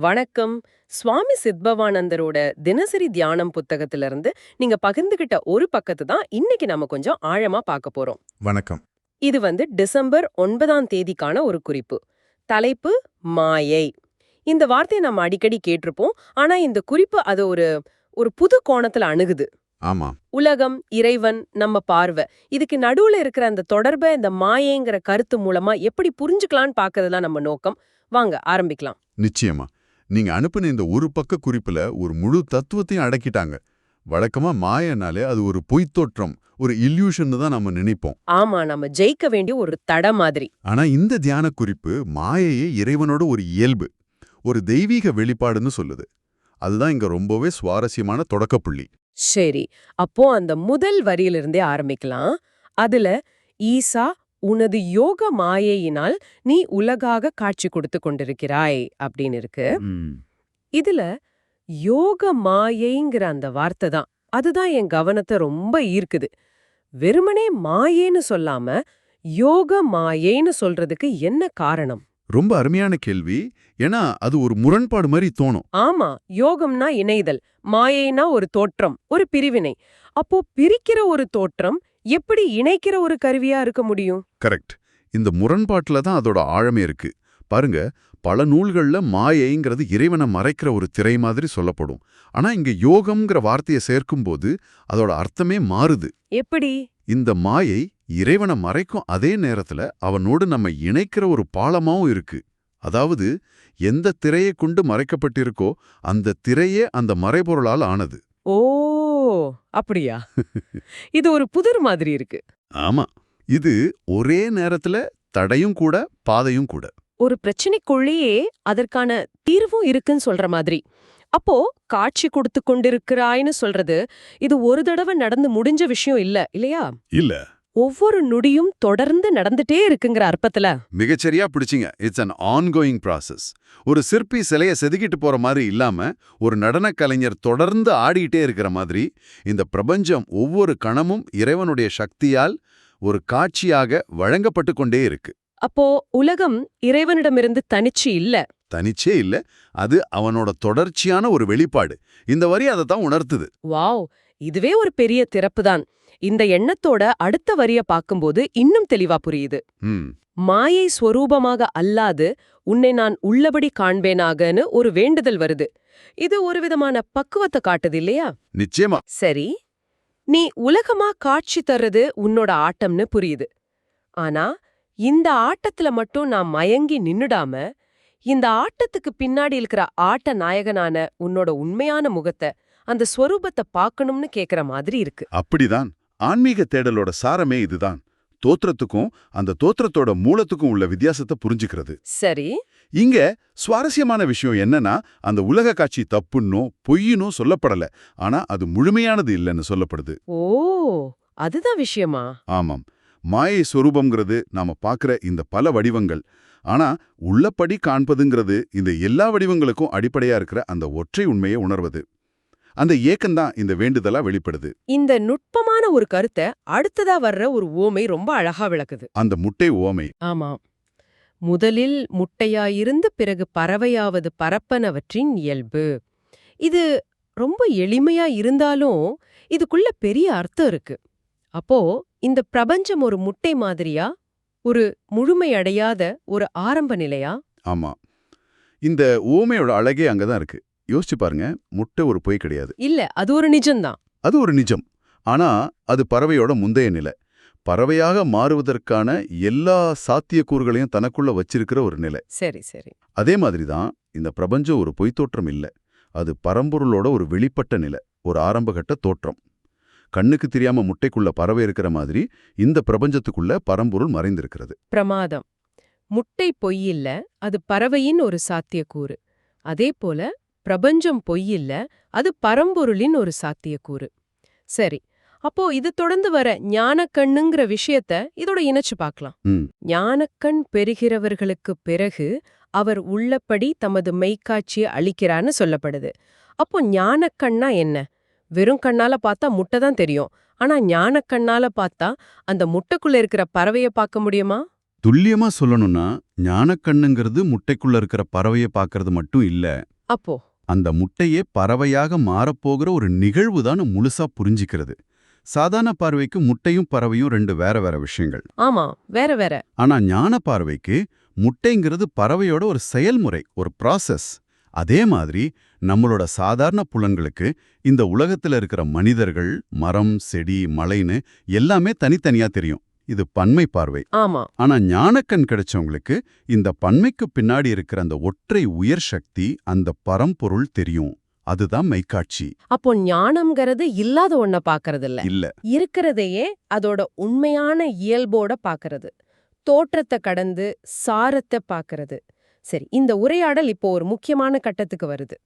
வணக்கம். சுவாமி சித்பவானந்தரோட தினசரி தியானம் புத்தகத்துல இருந்து நீங்க பகிர்ந்துகிட்ட ஒரு பக்கத்து தான் இன்னைக்கு நம்ம கொஞ்சம் ஆழமா பார்க்க போறோம். வணக்கம். இது வந்து டிசம்பர் ஒன்பதாம் தேதிக்கான ஒரு குறிப்பு. தலைப்பு மாயை. இந்த வார்த்தையை நம்ம அடிக்கடி கேட்டிருப்போம். ஆனா இந்த குறிப்பு அது ஒரு ஒரு புது கோணத்துல அணுகுது. ஆமா. உலகம் இறைவன் நம்ம பார்வை. இதுக்கு நடுவுல இருக்கிற அந்த தொடர்பை இந்த மாயைங்கிற கருத்து மூலமா எப்படி புரிஞ்சுக்கலாம்னு பார்க்கறதுலாம் நம்ம நோக்கம். வாங்க ஆரம்பிக்கலாம். நிச்சயமா. நீங்க அனுப்பின இந்த ஒரு பக்க குறிப்புல ஒரு முழு தத்துவத்தையும் அடக்கிட்டாங்க. வழக்கமா மாயனாலே அது ஒரு பொய்த்தோற்றம் ஒரு இல்யூஷன் தான் நம்ம நினைப்போம். ஆமா நம்ம ஜெயிக்க வேண்டிய ஒரு தட மாதிரி. ஆனா இந்த தியான குறிப்பு மாயையே இறைவனோட ஒரு இயல்பு ஒரு தெய்வீக வெளிப்பாடுன்னு சொல்லுது. அதுதான் இங்க ரொம்பவே சுவாரஸ்யமான தொடக்கப்புள்ளி சரி அப்போ அந்த முதல் வரியிலிருந்தே ஆரம்பிக்கலாம். அதுல ஈசா உனது யோக மாயையினால் நீ உலகாக காட்சி கொடுத்து கொண்டிருக்கிறாய் அப்படின்னு இருக்கு. இதுல யோக மாயைங்கிற அந்த வார்த்தை தான். அதுதான் என் கவனத்தை ரொம்ப ஈர்க்குது. வெறுமனே மாயேன்னு சொல்லாம யோக மாயைன்னு சொல்றதுக்கு என்ன காரணம்? ரொம்ப அருமையான கேள்வி. ஏன்னா அது ஒரு முரண்பாடு மாதிரி தோணும். ஆமா யோகம்னா இணைதல் மாயைனா ஒரு தோற்றம் ஒரு பிரிவினை. அப்போ பிரிக்கிற ஒரு தோற்றம் எப்படி இணைக்கிற ஒரு கருவியா இருக்க முடியும்? கரெக்ட். இந்த முரண்பாட்டுல தான் அதோட ஆழமே இருக்கு. பாருங்க பல நூல்கள்ல மாயைங்கிறது இறைவனை மறைக்கிற ஒரு திரை மாதிரி சொல்லப்படும். ஆனா இங்க யோகம்ங்கிற வார்த்தையை சேர்க்கும்போது அதோட அர்த்தமே மாறுது. எப்படி? இந்த மாயை இறைவனை மறைக்கும் அதே நேரத்துல அவனோடு நம்ம இணைக்கிற ஒரு பாலமாவும் இருக்கு. அதாவது எந்த திரையை கொண்டு மறைக்கப்பட்டிருக்கோ அந்த திரையே அந்த மறைபொருளால் ஆனது. ஓ அப்படியா? இது ஒரு புதிர் மாதிரி இருக்கு. ஆமா. இது ஒரே நேரத்துல தடையும் கூட பாதையும் கூட. ஒரு பிரச்சனைக்குள்ளேயே அதற்கான தீர்வும் இருக்குன்னு சொல்ற மாதிரி. அப்போ காட்சி கொடுத்து கொண்டிருக்கிறாய்னு சொல்றது இது ஒரு தடவை நடந்து முடிஞ்ச விஷயம் இல்ல இல்லையா? இல்ல. ஒவ்வொரு நொடியும் தொடர்ந்து நடந்துட்டே இருக்குங்கிற அர்த்தத்துல மிகச்சரியா பிடிச்சிங்க. இட்ஸ் அன் ஆன்கோயிங் ப்ராசஸ் ஒரு சிற்பி சிலைய செதுக்கிட்டு போற மாதிரி இல்லாம ஒரு நடனக் கலைஞர் தொடர்ந்து ஆடிட்டே இருக்கிற மாதிரி இந்த பிரபஞ்சம் ஒவ்வொரு கணமும் இறைவனுடைய சக்தியால் ஒரு காட்சியாக வழங்கப்பட்டு கொண்டே இருக்கு. அப்போ உலகம் இறைவனிடமிருந்து தனிச்சு இல்ல. தனிச்சே இல்ல அது அவனோட தொடர்ச்சியான ஒரு வெளிப்பாடு. இந்த வரி அதை தான் உணர்த்துது. வாவ்! இதுவே ஒரு பெரிய திறப்புதான். இந்த எண்ணத்தோட அடுத்த வரிய பார்க்கும்போது இன்னும் தெளிவா புரியுது. மாயை ஸ்வரூபமாக அல்லாது உன்னை நான் உள்ளபடி காண்பேனாகன்னு ஒரு வேண்டுதல் வருது. இது ஒரு விதமான பக்குவத்தை காட்டுது இல்லையா? நிச்சயமா. சரி நீ உலகமா காட்சி தர்றது உன்னோட ஆட்டம்னு புரியுது. ஆனா இந்த ஆட்டத்துல மட்டும் நான் மயங்கி நின்னுடாம இந்த ஆட்டத்துக்கு பின்னாடி இருக்கிற ஆட்ட நாயகனான உன்னோட உண்மையான முகத்தை அந்த ஸ்வரூபத்தை பார்க்கணும்னு கேக்குற மாதிரி இருக்கு. அப்படிதான். ஆன்மீக தேடலோட சாரமே இதுதான். தோற்றத்துக்கும் அந்த தோற்றத்தோட மூலத்துக்கும் உள்ள வித்தியாசத்தை புரிஞ்சுக்கிறது. சரி. இங்க சுவாரஸ்யமான விஷயம் என்னன்னா அந்த உலக காட்சி தப்புன்னோ பொய்யினோ சொல்லப்படல. ஆனா அது முழுமையானது இல்லைன்னு சொல்லப்படுது. ஓ அதுதான் விஷயமா? ஆமாம். மாயை சொரூபம்ங்கிறது நாம பார்க்கிற இந்த பல வடிவங்கள். ஆனா உள்ளபடி காண்பதுங்கிறது இந்த எல்லா வடிவங்களுக்கும் அடிப்படையா இருக்கிற அந்த ஒற்றை உண்மையை உணர்வது. அந்த ஏக்கம்தான் இந்த வேண்டுதலா வெளிப்படுது. இந்த நுட்பமான ஒரு கருத்தை அடுத்ததா வர்ற ஒரு ஓமை ரொம்ப அழகா விளக்குது. அந்த முட்டை ஓமை. ஆமா. முதலில் முட்டையாயிருந்து பிறகு பறவையாவது பரப்பனவற்றின் இயல்பு. இது ரொம்ப எளிமையா இருந்தாலும் இதுக்குள்ள பெரிய அர்த்தம் இருக்கு. அப்போ இந்த பிரபஞ்சம் ஒரு முட்டை மாதிரியா? ஒரு முழுமையடையாத ஒரு ஆரம்ப நிலையா? ஆமா. இந்த ஓமையோட அழகே அங்கதான் இருக்கு. யோசிச்சு பாருங்க முட்டை ஒரு பொய் கிடையாது. இல்ல அது ஒரு நிஜம்தான். அது ஒரு நிஜம். ஆனா அது பறவையோட முந்தைய நிலை. பறவையாக மாறுவதற்கான எல்லா சாத்தியக்கூறுகளையும் தனக்குள்ள வச்சிருக்கிற ஒரு நிலை. சரி சரி. அதே மாதிரி தான் இந்த பிரபஞ்சம் ஒரு பொய்த்தோற்றம் இல்ல. அது பரம்பொருளோட ஒரு வெளிப்பட்ட நிலை ஒரு ஆரம்பகட்ட தோற்றம். கண்ணுக்கு தெரியாம முட்டைக்குள்ள பறவை இருக்கிற மாதிரி இந்த பிரபஞ்சத்துக்குள்ள பரம்பொருள் மறைந்திருக்கிறது. பிரமாதம். முட்டை பொய்யில்ல அது பறவையின் ஒரு சாத்தியக்கூறு. அதே போல பிரபஞ்சம் பொய்யில்ல அது பரம்பொருளின் ஒரு சாத்தியக்கூறு. சரி அப்போ இது தொடர்ந்து வர ஞானக்கண்ணுங்கிற விஷயத்த இதோட இணைச்சு பார்க்கலாம். ஞானக்கண் பெறுகிறவர்களுக்கு பிறகு அவர் உள்ளபடி தமது மெய்க்காட்சியை அளிக்கிறான்னு சொல்லப்படுது. அப்போ ஞானக்கண்ணா என்ன? வெறும் கண்ணால பார்த்தா முட்டை தான் தெரியும். ஆனா ஞானக்கண்ணால பார்த்தா அந்த முட்டைக்குள்ள இருக்கிற பறவைய பார்க்க முடியுமா? துல்லியமா சொல்லணும்னா ஞானக்கண்ணுங்கிறது முட்டைக்குள்ள இருக்கிற பறவையை பார்க்கறது மட்டும் இல்ல. அப்போ? அந்த முட்டையே பறவையாக மாறப்போகிற ஒரு நிகழ்வு தான் முழுசா புரிஞ்சிக்கிறது. சாதாரண பார்வைக்கு முட்டையும் பறவையும் ரெண்டு வேற வேற விஷயங்கள். ஆமா வேற வேற. ஆனா ஞான பார்வைக்கு முட்டைங்கிறது பறவையோட ஒரு செயல்முறை ஒரு ப்ராசஸ் அதே மாதிரி நம்மளோட சாதாரண புலன்களுக்கு இந்த உலகத்துல இருக்கிற மனிதர்கள் மரம் செடி மலைன்னு எல்லாமே தனித்தனியா தெரியும். இது பன்மை பார்வை. ஆமா. ஆனா ஞானக்கண் கிடைச்சவங்களுக்கு இந்த பன்மைக்கு பின்னாடி இருக்கிற அந்த ஒற்றை உயர் சக்தி அந்த பரம்பொருள் தெரியும். அதுதான் மெய்க்காட்சி. அப்போ ஞானம்ங்கிறது இல்லாத ஒன்ன பாக்குறது இல்ல இல்ல. இருக்கிறதையே அதோட உண்மையான இயல்போட பாக்குறது. தோற்றத்தை கடந்து சாரத்தை பாக்குறது. சரி இந்த உரையாடல் இப்போ ஒரு முக்கியமான கட்டத்துக்கு வருது.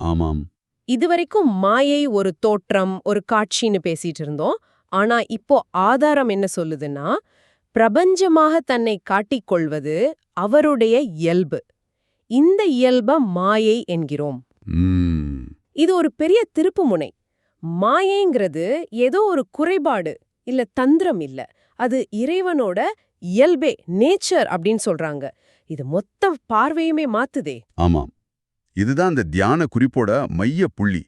ஆமாம். இதுவரைக்கும் மாயை ஒரு தோற்றம் ஒரு காட்சின்னு பேசிட்டு இருந்தோம். ஆனா இப்போ ஆதாரம் என்ன சொல்லுதுன்னா பிரபஞ்சமாக தன்னை காட்டிக்கொள்வது அவருடைய இயல்பு. இந்த இயல்ப மாயை என்கிறோம். இது ஒரு பெரிய திருப்புமுனை. மாயைங்கிறது ஏதோ ஒரு குறைபாடு இல்ல தந்திரம் இல்ல. அது இறைவனோட இயல்பே நேச்சர் அப்படின்னு சொல்றாங்க. இது மொத்த பார்வையுமே மாத்துதே. ஆமாம். இதுதான் அந்த தியான குறிப்போட மைய புள்ளி.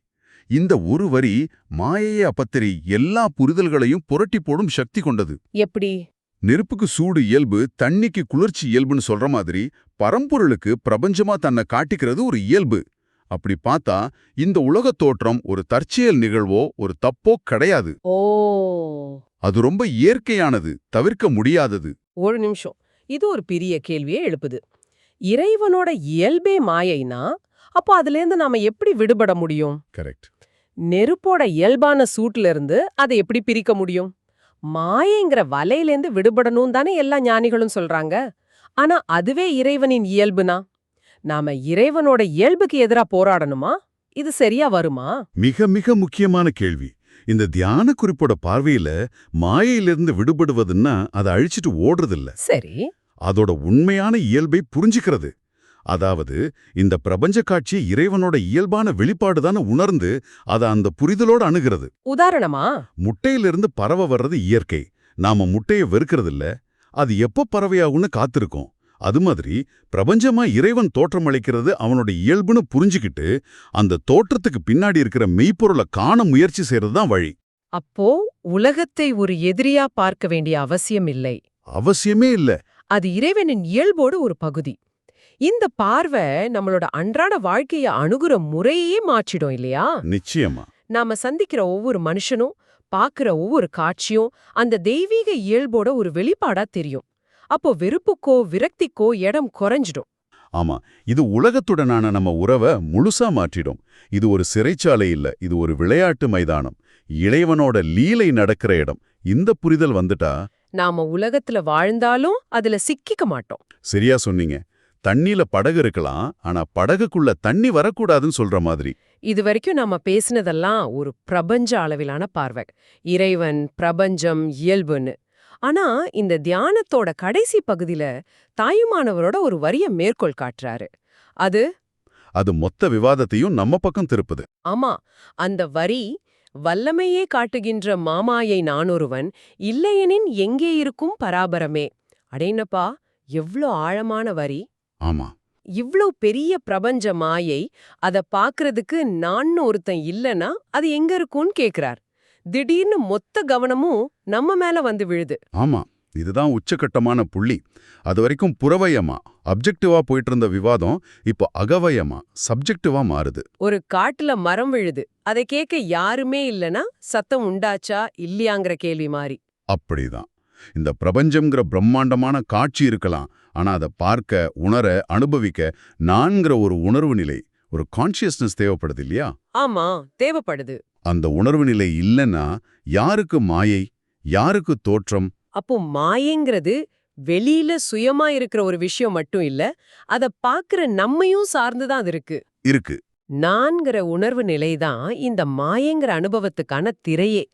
இந்த ஒரு வரி மாயையை அப்பத்தரி எல்லா புரிதல்களையும் புரட்டி போடும் சக்தி கொண்டது. எப்படி? நெருப்புக்கு சூடு இயல்பு தண்ணிக்கு குளிர்ச்சி இயல்புன்னு சொல்ற மாதிரி பரம்பொருளுக்கு பிரபஞ்சமா தன்னை காட்டிக்கிறது ஒரு இயல்பு. அப்படி பார்த்தா இந்த உலகத் தோற்றம் ஒரு தற்செயல் நிகழ்வோ ஒரு தப்போ கிடையாது. ஓ. அது ரொம்ப இயற்கையானது தவிர்க்க முடியாதது. ஒரு நிமிஷம். இது ஒரு பெரிய கேள்வியை எழுப்புது. இறைவனோட இயல்பே மாயைனா அப்போ அதுலேருந்து நாம எப்படி விடுபட முடியும்? கரெக்ட் நெருப்போட இயல்பான சூட்ல இருந்து அதை எப்படி பிரிக்க முடியும்? மாயைங்கிற வலையிலேருந்து விடுபடணும் தானே எல்லா ஞானிகளும் சொல்றாங்க. ஆனா அதுவே இறைவனின் இயல்புனா? நாம இறைவனோட இயல்புக்கு எதிரா போராடணுமா? இது சரியா வருமா? மிக மிக முக்கியமான கேள்வி. இந்த தியான குறிப்போட பார்வையில மாயையிலிருந்து விடுபடுவதுன்னா அதை அழிச்சிட்டு ஓடுறதில்ல. சரி. அதோட உண்மையான இயல்பை புரிஞ்சுக்கிறது. அதாவது இந்த பிரபஞ்ச காட்சி இறைவனோட இயல்பான வெளிப்பாடுதான உணர்ந்து அதை அந்த புரிதலோட அணுகிறது. உதாரணமா? முட்டையிலிருந்து பறவை வர்றது இயற்கை. நாம முட்டைய வெறுக்கிறதில்ல அது எப்போ பறவையாகும்னு காத்திருக்கோம். அது மாதிரி பிரபஞ்சமா இறைவன் தோற்றமளிக்கிறது அவனோட இயல்புன்னு புரிஞ்சுக்கிட்டு அந்த தோற்றத்துக்கு பின்னாடி இருக்கிற மெய்ப்பொருளை காண முயற்சி செய்யறது தான் வழி. அப்போ உலகத்தை ஒரு எதிரியா பார்க்க வேண்டிய அவசியம் இல்லை. அவசியமே இல்ல. அது இறைவனின் இயல்போடு ஒரு பகுதி. இந்த பார்வை நம்மளோட அன்றாட வாழ்க்கைய அணுகுற முறையே மாற்றிடும் இல்லையா? நிச்சயமா. நாம சந்திக்கிற ஒவ்வொரு மனுஷனும் பாக்குற ஒவ்வொரு காட்சியும் அந்த தெய்வீக இயல்போட ஒரு வெளிப்பாடா தெரியும். அப்போ வெறுப்புக்கோ விரக்திக்கோ இடம் குறைஞ்சிடும். ஆமா இது உலகத்துடனான நம்ம உறவை முழுசா மாற்றிடும். இது ஒரு சிறைச்சாலை இல்ல இது ஒரு விளையாட்டு மைதானம். இளைவனோட லீலை நடக்கிற இடம். இந்த புரிதல் வந்துட்டா? நாம உலகத்துல வாழ்ந்தாலும் அதுல சிக்கிக்க மாட்டோம். சரியா சொன்னீங்க. தண்ணில படகு இருக்கலாம் ஆனா படகுக்குள்ள தண்ணி வரக்கூடாதுன்னு சொல்ற மாதிரி. இது வரைக்கும் நாம பேசினதெல்லாம் ஒரு பிரபஞ்ச அளவிலான பார்வை. இறைவன் பிரபஞ்சம் இயல்புன்னு. ஆனா இந்த தியானத்தோட கடைசி பகுதியில தாயுமானவரோட ஒரு வரிய மேற்கோள் காட்டுறாரு. அது? அது மொத்த விவாதத்தையும் நம்ம பக்கம் திருப்புது. ஆமா அந்த வரி வல்லமையே காட்டுகின்ற மாமாயை நானொருவன் இல்லையெனின் எங்கே இருக்கும் பராபரமே? அடேனப்பா எவ்ளோ ஆழமான வரி. ஆமா. இவ்ளோ பெரிய பிரபஞ்ச மாயை அத பாக்குறதுக்கு நான் ஒருத்தன் இல்லனா அது எங்க இருக்கும்னு கேக்குறார். திடீர்னு மொத்த கவனமும் நம்ம மேல வந்து விழுது. ஆமா இதுதான் உச்சக்கட்டமான புள்ளி. அது வரைக்கும் புறவயமா அப்ஜெக்டிவா போயிட்டு இருந்த விவாதம் இப்போ அகவயமா சப்ஜெக்டிவா மாறுது. ஒரு காட்டுல மரம் விழுது. அதை கேட்க யாருமே இல்லனா சத்தம் உண்டாச்சா இல்லையாங்கிற கேள்வி மாறி. அப்படிதான். இந்த பிரபஞ்சம்ங்கிற பிரம்மாண்டமான காட்சி இருக்கலாம். ஆனா அதை பார்க்க உணர அனுபவிக்க நான்கிற ஒரு உணர்வு நிலை ஒரு கான்ஷியஸ்னஸ் தேவைப்படுது இல்லையா? ஆமா தேவைப்படுது. அந்த உணர்வு நிலை இல்லைன்னா யாருக்கு மாயை யாருக்கு தோற்றம்? அப்போ மாயைங்கிறது வெளியில சுயமா இருக்கிற ஒரு விஷயம் மட்டும் இல்ல அத பாக்குற நம்மையும் சார்ந்துதான் அது இருக்கு. இருக்கு. நான்கிற உணர்வு நிலைதான் இந்த மாயங்கிற அனுபவத்துக்கான திரையே.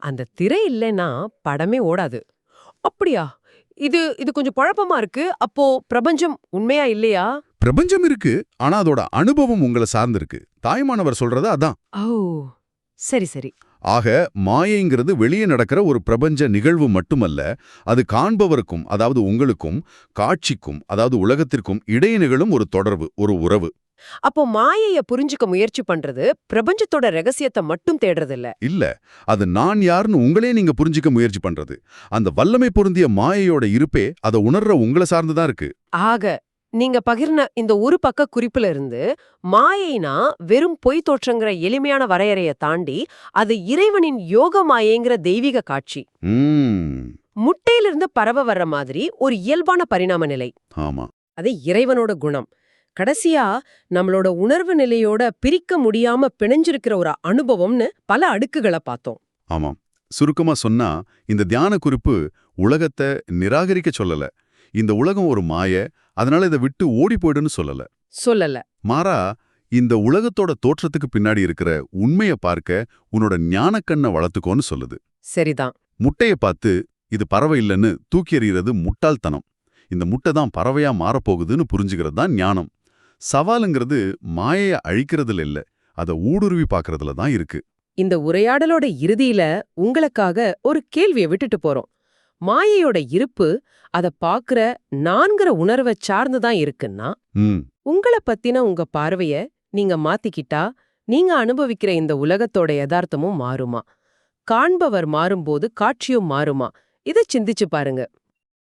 அந்த திரை இல்லைன்னா படமே ஓடாது. அப்படியா? இது இது கொஞ்சம் குழப்பமா இருக்கு. அப்போ பிரபஞ்சம் உண்மையா இல்லையா? பிரபஞ்சம் இருக்கு ஆனா அதோட அனுபவம் உங்களை சார்ந்திருக்கு. தாய்மானவர் சொல்றது அதான். ஓ சரி சரி. ஆக மாயைங்கிறது வெளியே நடக்கிற ஒரு பிரபஞ்ச நிகழ்வு மட்டுமல்ல அது காண்பவருக்கும் அதாவது உங்களுக்கும் காட்சிக்கும் அதாவது உலகத்திற்கும் இடையே நிகழும் ஒரு தொடர்பு ஒரு உறவு. அப்போ மாயைய புரிஞ்சுக்க முயற்சி பண்றது பிரபஞ்சத்தோட ரகசியத்தை மட்டும் தேடுறது இல்ல இல்ல அது நான் யாருன்னு உங்களே நீங்க புரிஞ்சுக்க முயற்சி பண்றது. அந்த வல்லமை பொருந்திய மாயையோட இருப்பே அதை உணர்ற உங்களை சார்ந்துதான் இருக்கு. ஆக நீங்க பகிர்ன இந்த ஒரு பக்க குறிப்புல இருந்து மாயைனா வெறும் பொய் தோற்றங்கிற எளிமையான வரையறைய தாண்டி அது இறைவனின் யோக மாயைங்கிற தெய்வீக காட்சி. முட்டையிலிருந்து பறவை வர்ற மாதிரி ஒரு இயல்பான பரிணாம நிலை. ஆமா. அது இறைவனோட குணம். கடைசியா நம்மளோட உணர்வு நிலையோட பிரிக்க முடியாம பிணைஞ்சிருக்கிற ஒரு அனுபவம்னு பல அடுக்குகளை பார்த்தோம். ஆமாம். சுருக்கமா சொன்னா இந்த தியான குறிப்பு உலகத்தை நிராகரிக்க சொல்லல. இந்த உலகம் ஒரு மாய அதனால இதை விட்டு ஓடி போயிடுன்னு சொல்லல. சொல்லல. மாறா இந்த உலகத்தோட தோற்றத்துக்கு பின்னாடி இருக்கிற உண்மைய பார்க்க உன்னோட ஞானக்கண்ணை வளர்த்துக்கோன்னு சொல்லுது. சரிதான். முட்டைய பார்த்து இது பறவை இல்லைன்னு தூக்கி எறிகிறது முட்டாள்தனம். இந்த முட்டை தான் பறவையா மாறப்போகுதுன்னு புரிஞ்சுக்கிறது தான் ஞானம். சவாலுங்கிறது மாயைய அழிக்கிறதுல இல்ல. அதை ஊடுருவி பார்க்கறதுல தான் இருக்கு. இந்த உரையாடலோட இறுதியில உங்களுக்காக ஒரு கேள்வியை விட்டுட்டு போறோம். மாயையோட இருப்பு அத பாக்குற நான்கிற உணர்வை சார்ந்துதான் இருக்குன்னா உங்களை பத்தின உங்க பார்வைய நீங்க மாத்திக்கிட்டா நீங்க அனுபவிக்கிற இந்த உலகத்தோட யதார்த்தமும் மாறுமா? காண்பவர் மாறும்போது காட்சியும் மாறுமா? இத சிந்திச்சு பாருங்க.